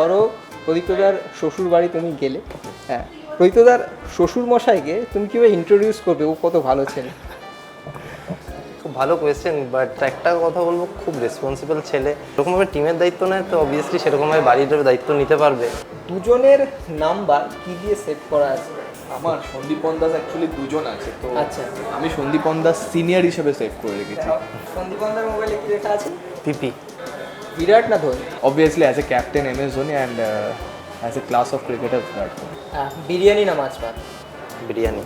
ধরো প্রদীপ্তদার শ্বশুর বাড়ি তুমি গেলে হ্যাঁ প্রদীপ্তদার শ্বশুর মশাইকে তুমি কীভাবে ইন্ট্রোডিউস করবে? ও কত ভালো ছেলে। খুব ভালো কোয়েশ্চেন বাট একটা কথা বলব খুব রেসপন্সিবল ছেলে। এরকমভাবে টিমের দায়িত্ব নেয় তো অবভিয়াসলি সেরকমভাবে বাড়ির দায়িত্ব নিতে পারবে। দুজনের নাম্বার কি দিয়ে সেভ করা আছে? আমার সন্দীপন দাস অ্যাকচুয়ালি দুজন আছে তো আচ্ছা। আমি সন্দীপন দাস সিনিয়র হিসেবে সেভ করে রেখেছি। সন্দীপন্দার মোবাইলে কি লেখা আছে? পিপি বিরাট না Dhoni? Obviously as a captain M S Dhoni and as a class of cricketer Virat Kohli. Ah, biryani না মাছ ভাত? বিরিয়ানি।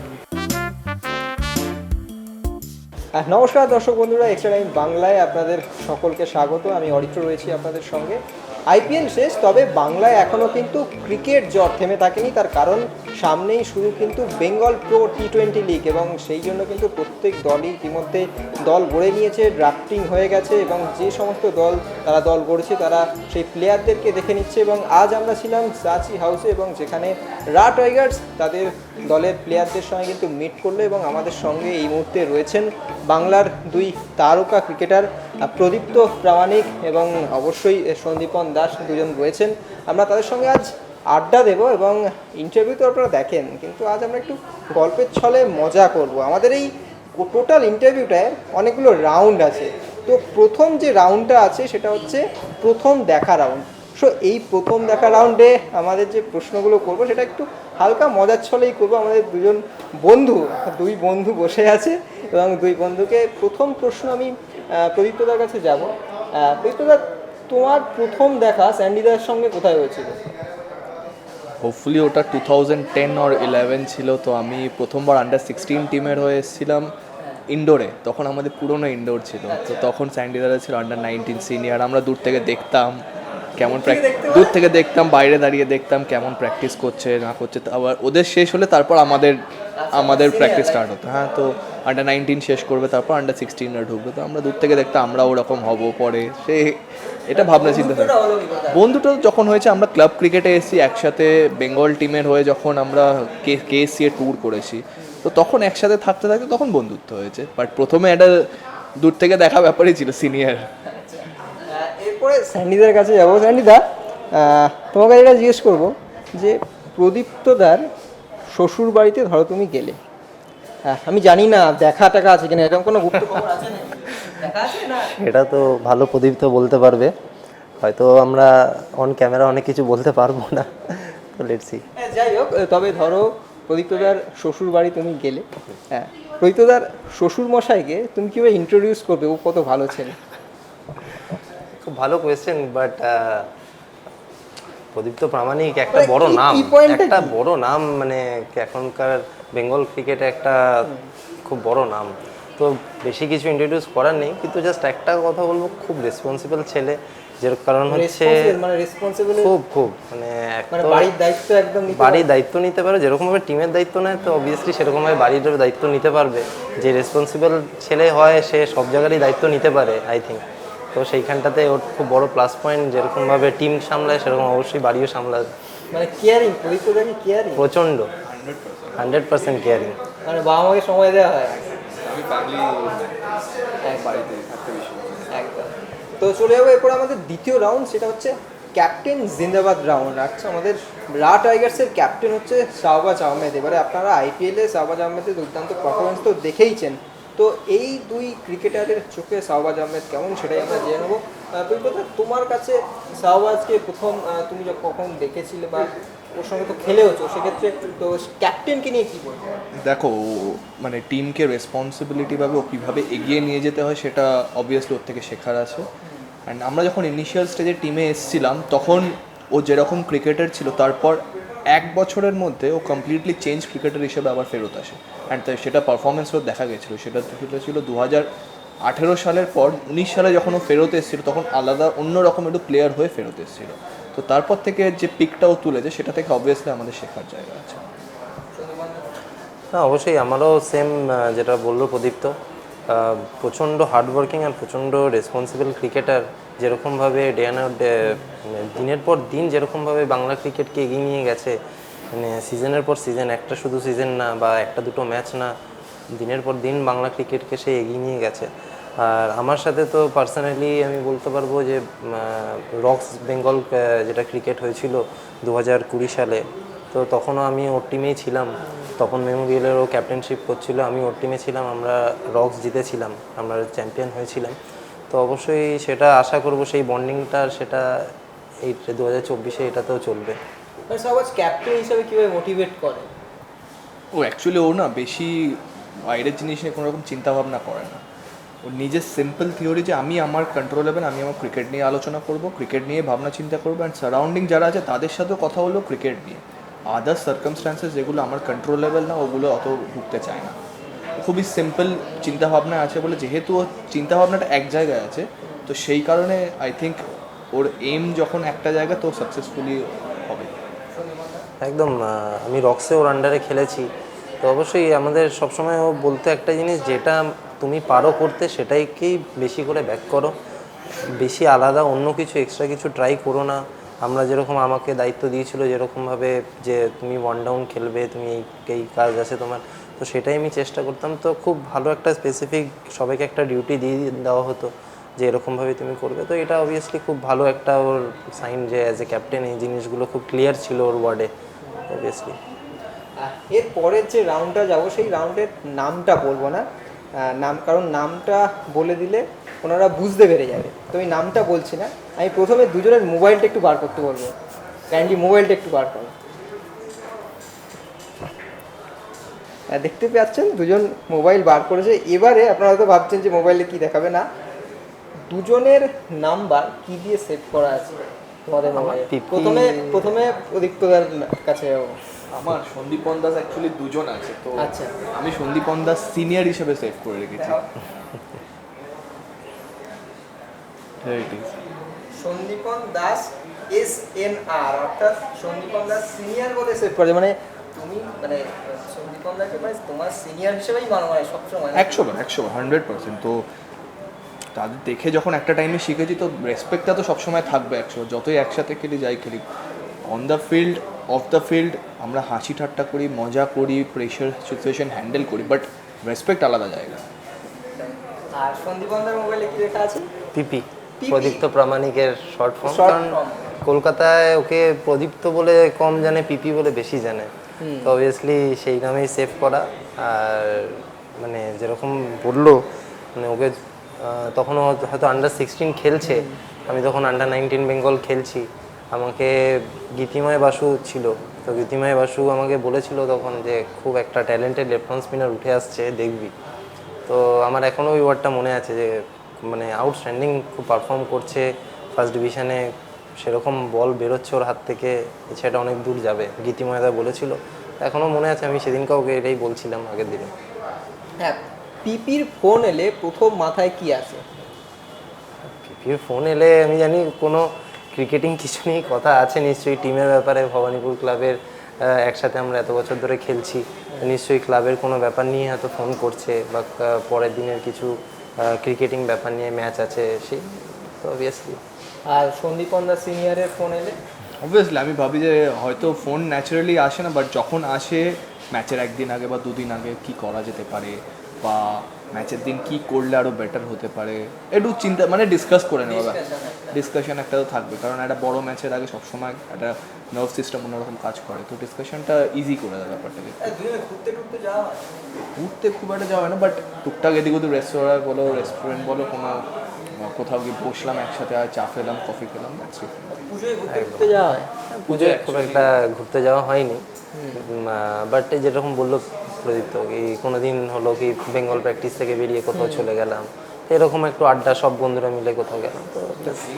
আহ, নমস্কার দর্শক বন্ধুরা এক্সট্রা টাইম বাংলায় আপনাদের সকলকে স্বাগত। আমি অরিত্র রয়েছি আপনাদের সঙ্গে। আইপিএল শেষ, তবে বাংলায় এখনও কিন্তু ক্রিকেট জ্বর থেমে থাকেনি। তার কারণ সামনেই শুরু কিন্তু Bengal pro T twenty league এবং সেই জন্য কিন্তু প্রত্যেক দলই ইতিমধ্যে দল গড়ে নিয়েছে ড্রাফটিং হয়ে গেছে এবং যে সমস্ত দল তারা দল গড়েছে তারা সেই প্লেয়ারদেরকে দেখে নিচ্ছে এবং আজ আমরা ছিলাম সাচি হাউসে এবং যেখানে রা টাইগার্স তাদের দলের প্লেয়ারদের সঙ্গে কিন্তু মিট করল এবং আমাদের সঙ্গে এই মুহূর্তে রয়েছেন বাংলার দুই তারকা ক্রিকেটার প্রদীপ্ত প্রামাণিক এবং অবশ্যই সন্দীপন দাস দুজন রয়েছেন। আমরা তাদের সঙ্গে আজ আড্ডা দেব এবং ইন্টারভিউ তো আপনারা দেখেন, কিন্তু আজ আমরা একটু গল্পের ছলে মজা করব। আমাদের এই টোটাল ইন্টারভিউটায় অনেকগুলো রাউন্ড আছে। তো প্রথম যে রাউন্ডটা আছে, সেটা হচ্ছে প্রথম দেখা রাউন্ড সো এই প্রথম দেখা রাউন্ডে আমাদের যে প্রশ্নগুলো করব, সেটা একটু হালকা মজার ছলেই করব। আমাদের দুজন বন্ধু, দুই বন্ধু বসে আছে এবং দুই বন্ধুকে প্রথম প্রশ্ন আমি প্রদীপ্তদার কাছে যাব। প্রদীপ্তদা তোমার প্রথম দেখা স্যান্ডিদার সঙ্গে কোথায় হয়েছিল? হোপফুলি ওটা two thousand ten or eleven ছিল তো আমি প্রথমবার আন্ডার সিক্সটিন টিমের হয়ে এসেছিলাম ইনডোরে তখন আমাদের পুরনো ইনডোর ছিল তো তখন স্যান্ডিদারা ছিল আন্ডার নাইনটিন সিনিয়র আমরা দূর থেকে দেখতাম কেমন দূর থেকে দেখতাম বাইরে দাঁড়িয়ে দেখতাম কেমন প্র্যাকটিস করছে না করছে। আবার ওদের শেষ হলে তারপর আমাদের আমাদের প্র্যাকটিস স্টার্ট হতো। হ্যাঁ তো আন্ডার নাইনটিন শেষ করবে, তারপর আন্ডার সিক্সটিনরা ঢুকবে। তো আমরা দূর থেকে দেখতে আমরা ওরকম হব পরে। সে এটা ভাবনা চিন্তা থাকে। বন্ধুটা যখন হয়েছে, আমরা ক্লাব ক্রিকেটে এসেছি, একসাথে বেঙ্গল টিমের হয়ে যখন আমরা কে কেএসসি এ ট্যুর করেছি। তো তখন একসাথে থাকতে থাকতে তখন বন্ধুত্ব হয়েছে। বাট প্রথমে একটা দূর থেকে দেখা ব্যাপারই ছিল সিনিয়র এরপরে স্যান্ডিদার কাছে যাব। স্যান্ডিদা তোমাকে এটা জিজ্ঞেস করব যে প্রদীপ্তদার শ্বশুর বাড়িতে ধরো তুমি গেলে আমি জানি না দেখা টাকা আছে কিনা এরকম কোনো গুপ্ত খবর আছে এটা তো ভালো প্রদীপ্ত বলতে পারবে। হয়তো আমরা অন ক্যামেরা অনেক কিছু বলতে পারব না। তো লেটসি হ্যাঁ, যাই হোক তবে ধরো প্রদীপ্তদার শ্বশুর বাড়ি তুমি গেলে হ্যাঁ প্রদীপ্তদার শ্বশুর মশাইকে তুমি কীভাবে ইন্ট্রোডিউস করবে? ও কত ভালো ছেলে। খুব ভালো কোয়েশ্চেন বাট প্রদীপ্ত প্রামাণিক একটা বড় নাম। একটা বড় নাম মানে এখনকার বেঙ্গল ক্রিকেটে একটা খুব বড় নাম। তো বেশি কিছু ইন্ট্রোডিউস করার নেই কিন্তু জাস্ট একটা কথা বলব খুব রেসপন্সিবল ছেলে যের কারণ হচ্ছে মানে রেসপন্সিবল খুব খুব মানে মানে বাড়ির দায়িত্ব একদম নিতে বাড়ির দায়িত্ব নিতে পারে যেরকমভাবে টিমের দায়িত্ব নেয় তো অবভিয়াসলি সেরকমভাবে বাড়ির দায়িত্ব নিতে পারবে। যে রেসপন্সিবল ছেলে হয় সে সব জায়গারই দায়িত্ব নিতে পারে আই থিঙ্ক তো সেইখানটাতে ওর খুব বড় প্লাস পয়েন্ট যেরকমভাবে টিম সামলায় সেরকম অবশ্যই বাড়িও সামলায় মানে কেয়ারিং প্রচণ্ড। হান্ড্রেড পার্সেন্ট কেয়ারিং মানে বাবা মাকে সময় দেওয়া হয়। আমি ফ্যামিলি বাড়িতে থাকতে বেশি একদম। তো চলে যাব এরপর আমাদের দ্বিতীয় রাউন্ড সেটা হচ্ছে ক্যাপ্টেন জিন্দাবাদ রাউন্ড আচ্ছা আমাদের রা টাইগার্সের ক্যাপ্টেন হচ্ছে শাহবাজ আহমেদ। এবারে আপনারা আইপিএলে শাহবাজ আহমেদের দুর্দান্ত পারফরমেন্স তো দেখেইছেন। তো এই দুই ক্রিকেটারের চোখে শাহবাজ আহমেদ কেমন সেটাই আমরা জেনে নেব। প্রীতম, তোমার কাছে শাহবাজকে প্রথম তুমি যখন কখন দেখেছিলে বা ওর সঙ্গে তো খেলেওছো, সেক্ষেত্রে তো ক্যাপ্টেনকে নিয়ে কী বলব? দেখো মানে টিমকে রেসপন্সিবিলিটি ভাবে ও কীভাবে এগিয়ে নিয়ে যেতে হয় সেটা অবভিয়াসলি ওর থেকে শেখার আছে। অ্যান্ড আমরা যখন ইনিশিয়াল স্টেজে টিমে এসেছিলাম, তখন ও যেরকম ক্রিকেটার ছিল, তারপর এক বছরের মধ্যে ও কমপ্লিটলি চেঞ্জ ক্রিকেটার হিসেবে আবার ফেরত আসে। অ্যান্ড তাই সেটা পারফরমেন্স ওর দেখা গেছিল। সেটা সেটা ছিল দু হাজার আঠেরো সালের পর, উনিশ সালে যখন ও ফেরত এসেছিল, তখন আলাদা অন্য রকম একটু প্লেয়ার হয়ে ফেরত এসেছিল। তো তারপর থেকে যে পিকটাও তুলেছে, সেটা থেকে অবভিয়াসলি আমাদের শেখার জায়গা আছে। না, অবশ্যই আমারও সেম যেটা বলল প্রদীপ্ত। প্রচণ্ড হার্ডওয়ার্কিং আর প্রচণ্ড রেসপন্সিবল ক্রিকেটার যেরকমভাবে ডে অ্যান্ড দিনের পর দিন যেরকমভাবে বাংলা ক্রিকেটকে এগিয়ে নিয়ে গেছে মানে সিজনের পর সিজন একটা শুধু সিজন না বা একটা দুটো ম্যাচ না, দিনের পর দিন বাংলা ক্রিকেটকে সে এগিয়ে নিয়ে গেছে। আর আমার সাথে তো পার্সোনালি আমি বলতে পারব যে রক্স বেঙ্গল যেটা ক্রিকেট হয়েছিল দু হাজার কুড়ি সালে তো তখনও আমি ওর টিমেই ছিলাম। তখন মেমোরিয়ালেরও ক্যাপ্টেনশিপ করছিল আমি ওর টিমে ছিলাম আমরা রক্স জিতেছিলাম আমরা চ্যাম্পিয়ন হয়েছিলাম। তো অবশ্যই সেটা আশা করব সেই বন্ডিংটা সেটা এই দু হাজার চব্বিশে এটাতেও চলবে। সবাজ ক্যাপ্টেন হিসেবে কীভাবে মোটিভেট করে? ও অ্যাকচুয়ালি ও না বেশি বাইরের জিনিস নিয়ে কোনো রকম চিন্তা ভাবনা করে না। ও নিজের সিম্পল থিওরি যে আমি আমার কন্ট্রোলেবল আমি আমার ক্রিকেট নিয়ে আলোচনা করব ক্রিকেট নিয়ে ভাবনা চিন্তা করব অ্যান্ড সারাউন্ডিং যারা আছে তাদের সাথেও কথা হলো ক্রিকেট নিয়ে। আদার্স সার্কামস্টান্সেস যেগুলো আমার কন্ট্রোলেবল না, ওগুলো অত ঢুকতে চায় না। খুবই সিম্পল চিন্তাভাবনা আছে বলে যেহেতু ওর চিন্তাভাবনাটা এক জায়গায় আছে, তো সেই কারণে আই থিঙ্ক ওর এম যখন একটা জায়গা তো সাকসেসফুলি হবে। একদম আমি রক্সে ওর আন্ডারে খেলেছি। তো অবশ্যই আমাদের সবসময় ও বলতে একটা জিনিস, যেটা তুমি পারো করতে, সেটাইকেই বেশি করে ব্যাক করো। বেশি আলাদা, অন্য কিছু এক্সট্রা কিছু ট্রাই করো না। আমরা যেরকম আমাকে দায়িত্ব দিয়েছিল যেরকমভাবে যে তুমি ওয়ান ডাউন খেলবে, তুমি এই এই কাজ আছে তোমার। তো সেটাই আমি চেষ্টা করতাম। তো খুব ভালো একটা স্পেসিফিক সবাইকে একটা ডিউটি দিয়ে দেওয়া হতো যে এরকমভাবে তুমি করবে। তো এটা অবভিয়াসলি খুব ভালো একটা ওর সাইন যে অ্যাজ এ ক্যাপ্টেন এই জিনিসগুলো খুব ক্লিয়ার ছিল ওর ওয়ার্ডে অবভিয়াসলি এর পরের যে রাউন্ডটা যাব, সেই রাউন্ডের নামটা বলব না। নাম কারণ নামটা বলে দিলে ওনারা বুঝতে পেরে যাবে। তো আমি নামটা বলছি না আমি প্রথমে দুজনের মোবাইলটা একটু বার করতে বলব। কাইন্ডলি মোবাইলটা একটু বার করো। দেখতে পাচ্ছেন দুজন মোবাইল বার করেছে। এবারে আপনারা হয়তো ভাবছেন যে মোবাইলে কি দেখাবে না। দুজনের নাম্বার কি দিয়ে সেভ করা আছে? তোমাদের মোবাইলে। প্রথমে প্রথমে অধিকতার কাছে যাব। আমার সন্দীপন দাস অ্যাকচুয়ালি দুজন আছে তো আচ্ছা। আমি সন্দীপন দাস সিনিয়র হিসেবে সেভ করে রেখেছি। Sandipan Das S N R অর্থাৎ সন্দীপন দাস সিনিয়র বলে সেভ করে মানে তুমি মানে সন্দীপন দাকে মানে তোমার সিনিয়র হিসেবেই মানো মানে সবসময়। একশো বার একশো বার হান্ড্রেড পার্সেন্ট তো তাদের দেখে যখন একটা টাইমে শিখেছি তো রেসপেক্টটা তো সবসময় থাকবে একশো যতই একসাথে খেলি যাই খেলি on the field off the field আমরা হাসি ঠাট্টা করি মজা করি প্রেশার সিচুয়েশন হ্যান্ডেল করি বাট রেসপেক্ট আলাদা জায়গা। আর মোবাইলে কি লেখা আছে? পিপি প্রদীপ্ত প্রামাণিকের শর্ট ফর্ম কারণ কলকাতায় ওকে প্রদীপ্ত বলে কম জানে পিপি বলে বেশি জানে। তো অবভিয়াসলি সেই নামেই সেভ করা। আর মানে যেরকম বলল মানে ওকে আহ, তখন হয়তো আন্ডার সিক্সটিন খেলছে। আমি তখন আন্ডার নাইনটিন বেঙ্গল খেলছি। আমাকে গীতিময় বাসু ছিল। তো গীতিময় বাসু আমাকে বলেছিল তখন যে খুব একটা ট্যালেন্টেড লেফট স্পিনার উঠে আসছে দেখবি। তো আমার এখনও ওই ওয়ার্ডটা মনে আছে যে মানে আউটস্ট্যান্ডিং খুব পারফর্ম করছে। ফার্স্ট ডিভিশনে সেরকম বল বেরোচ্ছে ওর হাত থেকে সেটা অনেক দূর যাবে গীতিময়দা বলেছিল। এখনও মনে আছে আমি সেদিন কাউকে এটাই বলছিলাম আগের দিনে। হ্যাঁ পিপির ফোন এলে প্রথম মাথায় কি আসে? পিপির ফোন এলে আমি জানি কোনো ক্রিকেটিং কিছু নিয়ে কথা আছে নিশ্চয়ই টিমের ব্যাপারে ভবানীপুর ক্লাবের একসাথে আমরা এত বছর ধরে খেলছি। নিশ্চয়ই ক্লাবের কোনো ব্যাপার নিয়ে হয়তো ফোন করছে বা পরের দিনের কিছু ক্রিকেটিং ব্যাপার নিয়ে ম্যাচ আছে সেই তো অবভিয়াসলি আর সন্দীপন দাস সিনিয়রের ফোন এলে? অবভিয়াসলি আমি ভাবি যে হয়তো ফোন ন্যাচারালি আসে না বাট যখন আসে ম্যাচের একদিন আগে বা দুদিন আগে কি করা যেতে পারে বা ম্যাচের দিন কি করলে আরও বেটার হতে পারে? একটু চিন্তা মানে ডিসকাস করে নেওয়া ডিসকাশন একটা তো থাকবে কারণ একটা বড় ম্যাচের আগে সবসময় একটা নার্ভ সিস্টেম অন্যরকম কাজ করে। তো ডিসকাশনটা ইজি করে দেয় ব্যাপারটাকে দুজনে ঘুরতে টুরতে যাওয়া ঘুরতে খুব একটা যাওয়া হয় না বাট টুকটাক এদিক ওদিক রেস্তোরাঁ বলো রেস্টুরেন্ট বলো কোনো কোথাও গিয়ে বসলাম একসাথে আর চা খেলাম কফি খেলাম ঘুরতে যাওয়া হয়? পুজোয় খুব একটা ঘুরতে যাওয়া হয়নি। বাট যেরকম বলল প্রদীপ্ত কি কোনোদিন হলো কি বেঙ্গল প্র্যাকটিস থেকে বেরিয়ে কোথাও চলে গেলাম। এরকম একটু আড্ডা সব বন্ধুরা মিলে কোথাও গেলাম তো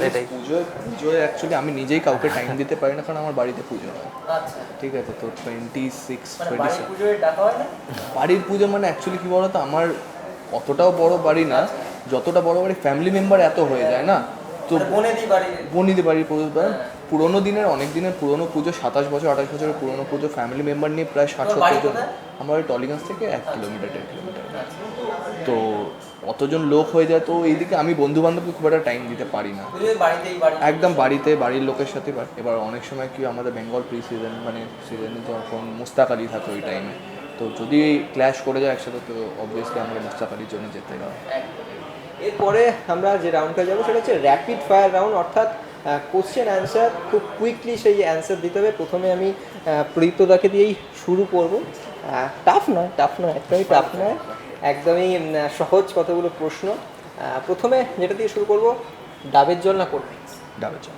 এটাই। পুজোয় পুজোয় অ্যাকচুয়ালি আমি নিজেই কাউকে টাইম দিতে পারি না কারণ আমার বাড়িতে পুজো হয়। আচ্ছা। ঠিক আছে তো টোয়েন্টি সিক্স টোয়েন্টি বাড়ির ডাকা হয় না? বাড়ির পুজো মানে অ্যাকচুয়ালি কী বলতো আমার অতটাও বড় বাড়ি না যতটা বড় বাড়ি ফ্যামিলি মেম্বার এত হয়ে যায় না। তো মানে বনেদি বাড়ির। বনিদি বাড়ির পুজো পুরোনো দিনের অনেক দিনের পুরোনো পুজো সাতাশ বছর আঠাশ বছরের পুরোনো পুজো ফ্যামিলি মেম্বার নিয়ে প্রায় ষাট সত্তর জন। আমার ওই টলিগঞ্জ থেকে এক কিলোমিটার দেড় কিলোমিটার। তো অতজন লোক হয়ে যায় তো এইদিকে আমি বন্ধু বান্ধবকে খুব একটা টাইম দিতে পারি না। একদম বাড়িতে বাড়ির লোকের সাথে এবার- অনেক সময় কি আমাদের বেঙ্গল প্রি সিজন মানে সিজনে যখন মুস্তাক আলী থাকে ওই টাইমে তো যদি ক্ল্যাশ করে যায় একসাথে তো অবভিয়াসলি আমাকে মুস্তাক আলীর জন্য যেতে হয় এরপরে আমরা যে রাউন্ডটা যাব সেটা হচ্ছে র্যাপিড ফায়ার রাউন্ড অর্থাৎ কোশ্চেন অ্যান্সার খুব কুইকলি সেই অ্যান্সার দিতে হবে। প্রথমে আমি প্রদীপ্তদাকে দিয়েই শুরু করব। টাফ নয় টাফ নয় একদমই টাফ নয় একদমই সহজ কতগুলো প্রশ্ন। প্রথমে যেটা দিয়ে শুরু করব ডাবের জল না করবে ডাবের জল।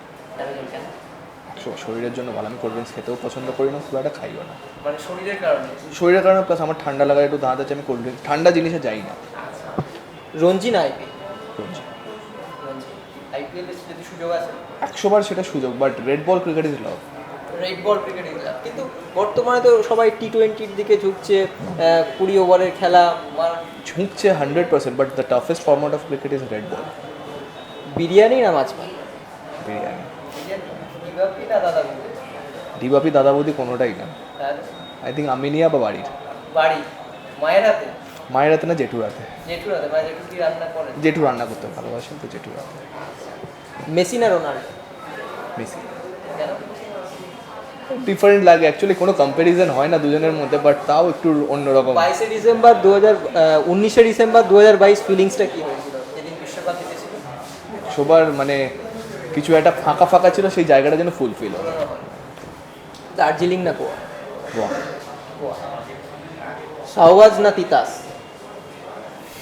শরীরের জন্য ভালো আমি কোল্ড ড্রিঙ্কস খেতেও পছন্দ করি না খুব একটা খাইও না। মানে শরীরের কারণে? শরীরের কারণে প্লাস আমার ঠান্ডা লাগার একটু দাঁত আছে আমি কোল্ড ড্রিঙ্কস ঠান্ডা জিনিসে যাই না। রঞ্জি না রঞ্জি আইপিএল যদি সুযোগ আছে? একশো বার সেটা সুযোগ but red ball cricket is love red ball cricket is love কিন্তু বর্তমানে তো সবাই টি টোয়েন্টির দিকে ঝুঁকছে কুড়ি ওভারের খেলা ঝুঁকছে hundred percent but the toughest format of cricket is red ball biryani না মাছ ভাত? বিরিয়ানি। ডিবাপি দাদা বৌদি? কোনোটাই না। আই থিঙ্ক আমিনিয়া বা বাড়ির। বাড়ি মায়ের হাতে? মায়ের হাতে না জেঠুর হাতে? জেঠু রান্না করেন জেঠু রান্না করতে ভালোবাসেন তো জেঠুর হাতে। মেসি না রোনাল্ডো? মেসি। ডিফারেন্ট লাগে অ্যাকচুয়ালি কোনো কম্প্যারিজন হয় না দুজনের মধ্যে বাট তাও একটু অন্যরকম। বাইশে ডিসেম্বর দু হাজার উনিশে ডিসেম্বর দু হাজার বাইশ ফিলিংসটা কি হয়েছিল? যেদিন বিশ্বকাপ সবার মানে কিছু একটা ফাঁকা ফাঁকা ছিল সেই জায়গাটা যেন ফুলফিল হয় দার্জিলিং না গোয়া? গোয়া। শাহবাজ না Titas?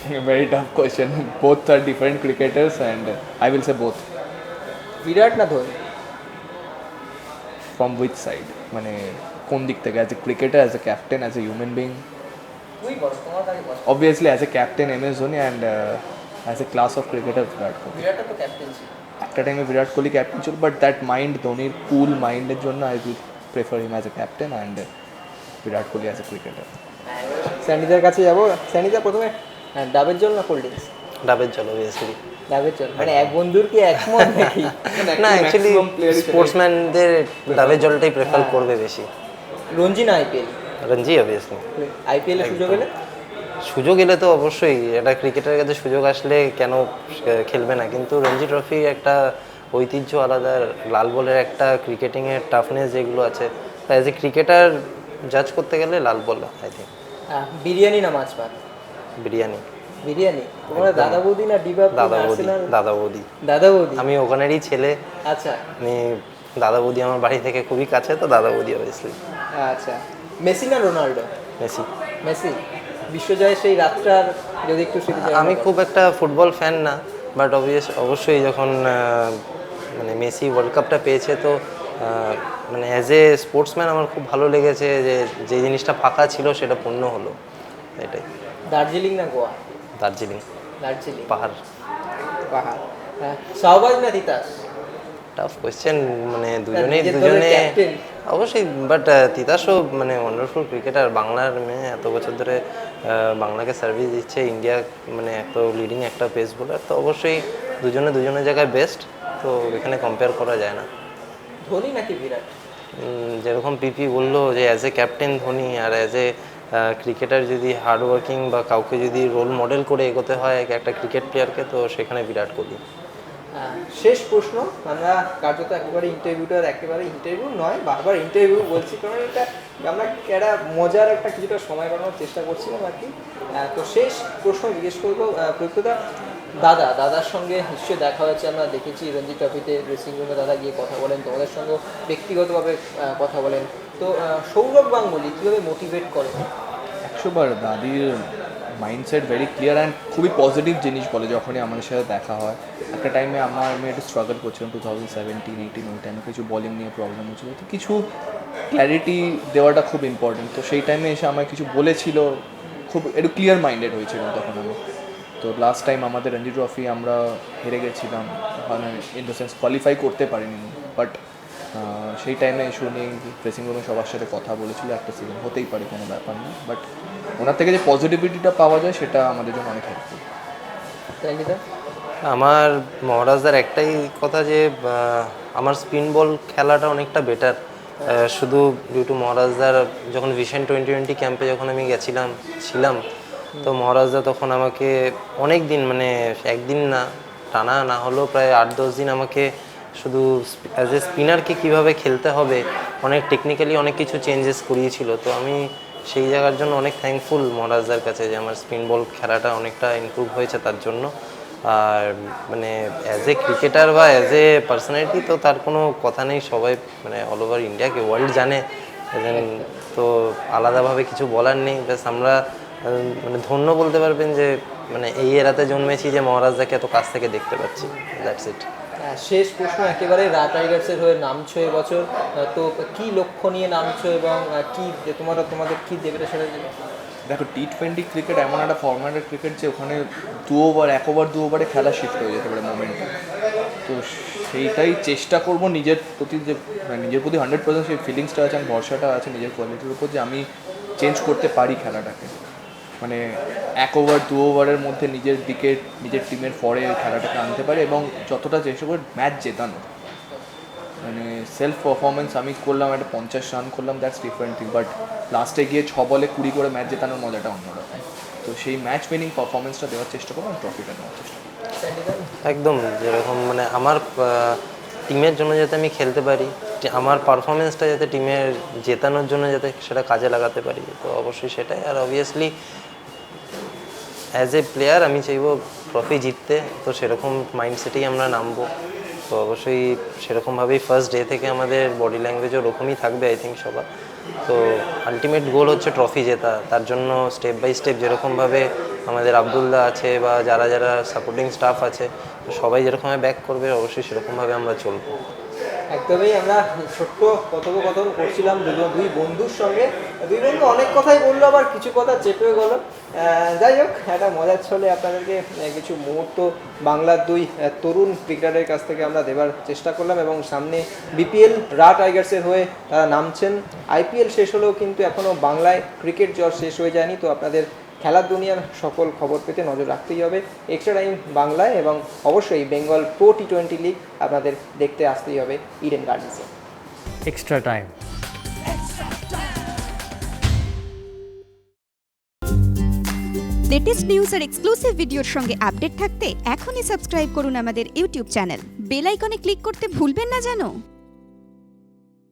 Very tough question. Both are different cricketers, and I will say both. বিরাট না ধোনি From which side? মানে কোন দিক থেকে? As a cricketer as a captain as a human being তুই বল তোমার কাছে বল obviously as a captain M S Dhoni and as a class of cricketer Virat Kohli তো একটা টাইমে বিরাট কোহলি ক্যাপ্টেন ছিল বাট দ্যাট মাইন্ড ধোনির কুল মাইন্ডের জন্য I will prefer him as a captain and Virat Kohli as a cricketer স্যানিদার কাছে যাব স্যানিদা প্রথমে হ্যাঁ, ডাবের জল না কোল্ড ড্রিঙ্কস ডাবের জল অবভিয়াসলি ডাবের জল মানে এক বন্ধুর কি একমত নাকি? না অ্যাকচুয়ালি স্পোর্টসম্যানদের ডাবের জলটাই প্রেফার করবে বেশি। রঞ্জি না আইপিএল রঞ্জি অবভিয়াসলি আইপিএল এর সুযোগ এলে? সুযোগ এলে তো অবশ্যই একটা ক্রিকেটের কাছে সুযোগ আসলে কেন খেলবে না? কিন্তু রঞ্জি ট্রফি একটা ঐতিহ্য আলাদা লাল বলের একটা ক্রিকেটিংয়ের টাফনেস যেগুলো আছে অ্যাজ এ ক্রিকেটার জাজ করতে গেলে লাল বল আই থিঙ্ক বিরিয়ানি না মাছ ভাত? বিরিয়ানি। বিরিয়ানি। তোমার দাদা বৌদি না ডিবা দাদা বৌদি দাদা বৌদি। দাদা বৌদি? আমি ওখানেরই ছেলে। আচ্ছা। আমি দাদা বৌদি আমার বাড়ি থেকে খুবই কাছে তো দাদা বৌদি অবভিয়াসলি আচ্ছা। মেসি না রোনাল্ডো? মেসি। মেসি? বিশ্বজয়ের সেই রাতটার যদি একটু আমি খুব একটা ফুটবল ফ্যান না বাট অবভিয়াস অবশ্যই যখন মানে মেসি ওয়ার্ল্ড কাপটা পেয়েছে তো মানে অ্যাজ এ স্পোর্টসম্যান আমার খুব ভালো লেগেছে যে যে জিনিসটা ফাঁকা ছিল সেটা পূর্ণ হলো। এটাই। দার্জিলিং না গোয়া? দার্জিলিং। দার্জিলিং। পাহাড়। পাহাড়। হ্যাঁ শাহবাজ না তিতাস? টাফ কোয়েশ্চেন মানে দুজনেই দুজনে অবশ্যই বাট তিতাসও মানে ওয়ান্ডারফুল ক্রিকেটার বাংলার মেয়ে এত বছর ধরে বাংলাকে সার্ভিস দিচ্ছে ইন্ডিয়া মানে এত লিডিং একটা পেস বোলার তো অবশ্যই দুজনে দুজনের জায়গায় বেস্ট তো এখানে কম্পেয়ার করা যায় না। ধোনি নাকি বিরাট? যেরকম পিপি বলল যে অ্যাজ এ ক্যাপ্টেন ধোনি আর অ্যাজ এ ক্রিকেটার যদি হার্ড ওয়ার্কিং বা কাউকে যদি রোল মডেল করে এগোতে হয় একটা ক্রিকেট প্লেয়ারকে তো সেখানে বিরাট কোহলি। আহ, শেষ প্রশ্ন আমরা কার্যত একেবারে ইন্টারভিউটার একেবারে ইন্টারভিউ নয় বারবার ইন্টারভিউ বলছি কারণ এটা আমরা একটা মজার একটা কিছুটা সময় কাটানোর চেষ্টা করছিলাম আর কি। তো শেষ প্রশ্ন জিজ্ঞেস করব প্রত্যেকটা দাদা দাদার সঙ্গে নিশ্চয়ই দেখা হয়েছে আমরা দেখেছি রঞ্জি ট্রফিতে ড্রেসিং রুমে দাদা গিয়ে কথা বলেন তোমাদের সঙ্গে ব্যক্তিগতভাবে কথা বলেন। তো সৌরভ গাঙ্গুলি কীভাবে মোটিভেট করে? একশো বার দাদির মাইন্ডসেট ভেরি ক্লিয়ার অ্যান্ড খুবই পজিটিভ জিনিস বলে যখনই আমাদের সাথে দেখা হয়। একটা টাইমে আমার আমি একটু স্ট্রাগল করছিলাম টু থাউজেন্ড সেভেন্টিন এইটিন ওই টাইমে কিছু বলিং নিয়ে প্রবলেম হচ্ছিল তো কিছু ক্ল্যারিটি দেওয়াটা খুব ইম্পর্টেন্ট তো সেই টাইমে এসে আমায় কিছু বলেছিল, খুব একটু ক্লিয়ার মাইন্ডেড হয়েছিল তখন আমি। তো লাস্ট টাইম আমাদের রঞ্জি ট্রফি আমরা হেরে গেছিলাম। মানে ইন দ্য সেন্স কোয়ালিফাই করতে পারিনি। বাট সেই টাইমে শুনি ড্রেসিং রুমে সবার সাথে কথা বলেছিল একটা সিজন হতেই পারে কোনো ব্যাপার না বাট ওনার থেকে যে পজিটিভিটিটা পাওয়া যায় সেটা আমাদের জন্য অনেক হেল্পফুল আমার মহারাজদার একটাই কথা যে আমার স্পিন বল খেলাটা অনেকটা বেটার শুধু ডিউ টু মহারাজদার যখন ভিশন টোয়েন্টি টোয়েন্টি ক্যাম্পে যখন আমি গেছিলাম ছিলাম তো মহারাজদা তখন আমাকে অনেক দিন মানে একদিন না টানা না হলেও প্রায় আট দশ দিন আমাকে শুধু অ্যাজ এ স্পিনারকে কীভাবে খেলতে হবে, অনেক টেকনিক্যালি অনেক কিছু চেঞ্জেস করিয়েছিল। তো আমি সেই জায়গার জন্য অনেক থ্যাঙ্কফুল মহারাজদার কাছে যে আমার স্পিন বল খেলাটা অনেকটা ইমপ্রুভ হয়েছে তার জন্য। আর মানে অ্যাজ এ ক্রিকেটার বা অ্যাজ এ পার্সোনালিটি তো তার কোনো কথা নেই, সবাই মানে অল ওভার ইন্ডিয়াকে ওয়ার্ল্ড জানে। তো আলাদাভাবে কিছু বলার নেই। ব্যাস আমরা মানে ধন্য বলতে পারবেন যে মানে এই এরাতে জন্মেছি যে মহারাজদাকে এত কাছ থেকে দেখতে পাচ্ছি। দ্যাটস ইট শেষ প্রশ্ন একেবারে রা টাইগার্সের হয়ে নামছো এবছর। তো কি লক্ষ্য নিয়ে নামছো এবং কি তোমরা, তোমাদের কি দেবে সেটা? দেখো টি টোয়েন্টি ক্রিকেট এমন একটা ফরম্যাটের ক্রিকেট যে ওখানে দু ওভার এক ওভার দু ওভারে খেলা শিফট হয়ে যেতে পারে মোমেন্টে তো সেইটাই চেষ্টা করব নিজের প্রতি যে মানে নিজের প্রতি হান্ড্রেড পার্সেন্ট সেই ফিলিংসটা আছে ভরসাটা আছে নিজের কোয়ালিটির উপর যে আমি চেঞ্জ করতে পারি খেলাটাকে। মানে এক ওভার দু ওভারের মধ্যে নিজের দিকে নিজের টিমের ওই খেলাটাকে আনতে পারে এবং যতটা চেষ্টা করে ম্যাচ জেতানো। মানে সেলফ পারফরমেন্স আমি করলাম, একটা পঞ্চাশ রান করলাম দ্যাটস ডিফারেন্ট থিং বাট লাস্টে গিয়ে ছ বলে কুড়ি করে ম্যাচ জেতানোর মজাটা অন্যরকম। তো সেই ম্যাচ উইনিং পারফরমেন্সটা দেওয়ার চেষ্টা করব ট্রফিটা নেওয়ার চেষ্টা একদম, যেরকম মানে আমার টিমের জন্য যাতে আমি খেলতে পারি আমার পারফরমেন্সটা যাতে টিমের জেতানোর জন্য যাতে সেটা কাজে লাগাতে পারি, তো অবশ্যই সেটাই। আর অবভিয়াসলি অ্যাজ এ প্লেয়ার আমি চাইব ট্রফি জিততে, তো সেরকম মাইন্ডসেটেই আমরা নামবো। তো অবশ্যই সেরকমভাবেই ফার্স্ট ডে থেকে আমাদের বডি ল্যাঙ্গুয়েজ ওরকমই থাকবে আই থিঙ্ক সবার। তো আলটিমেট গোল হচ্ছে ট্রফি জেতা। তার জন্য স্টেপ বাই স্টেপ যেরকমভাবে আমাদের আবদুল্লাহ আছে বা যারা যারা সাপোর্টিং স্টাফ আছে, সবাই যেরকমভাবে ব্যাক করবে, অবশ্যই সেরকমভাবে আমরা চলবো। একদমই আমরা ছোট্ট কথোপকথন করছিলাম দুজন দুই বন্ধুর সঙ্গে। দুই বন্ধু অনেক কথাই বলল, আবার কিছু কথা চেপে গেল। যাই হোক, একটা মজার ছলে আপনাদেরকে কিছু মুহূর্ত বাংলার দুই তরুণ ক্রিকেটারের কাছ থেকে আমরা দেবার চেষ্টা করলাম এবং সামনে বিপিএল রা টাইগার্সের হয়ে তারা নামছেন। আইপিএল শেষ হলেও কিন্তু এখনও বাংলায় ক্রিকেট জ্বর শেষ হয়ে যায়নি, তো আপনাদের খেলার দুনিয়ার সকল খবর পেতে নজর রাখতেই হবে। এক্সট্রা টাইম বাংলায় এবং অবশ্যই Bengal pro T twenty league আপনাদের দেখতে আসতেই হবে ইডেন গার্ডেন্সে এক্সট্রা টাইম লেটেস্ট নিউজ আর এক্সক্লুসিভ ভিডিওর সঙ্গে আপডেট থাকতে এখনই সাবস্ক্রাইব করুন আমাদের ইউটিউব চ্যানেল বেল আইকনে ক্লিক করতে ভুলবেন না জানো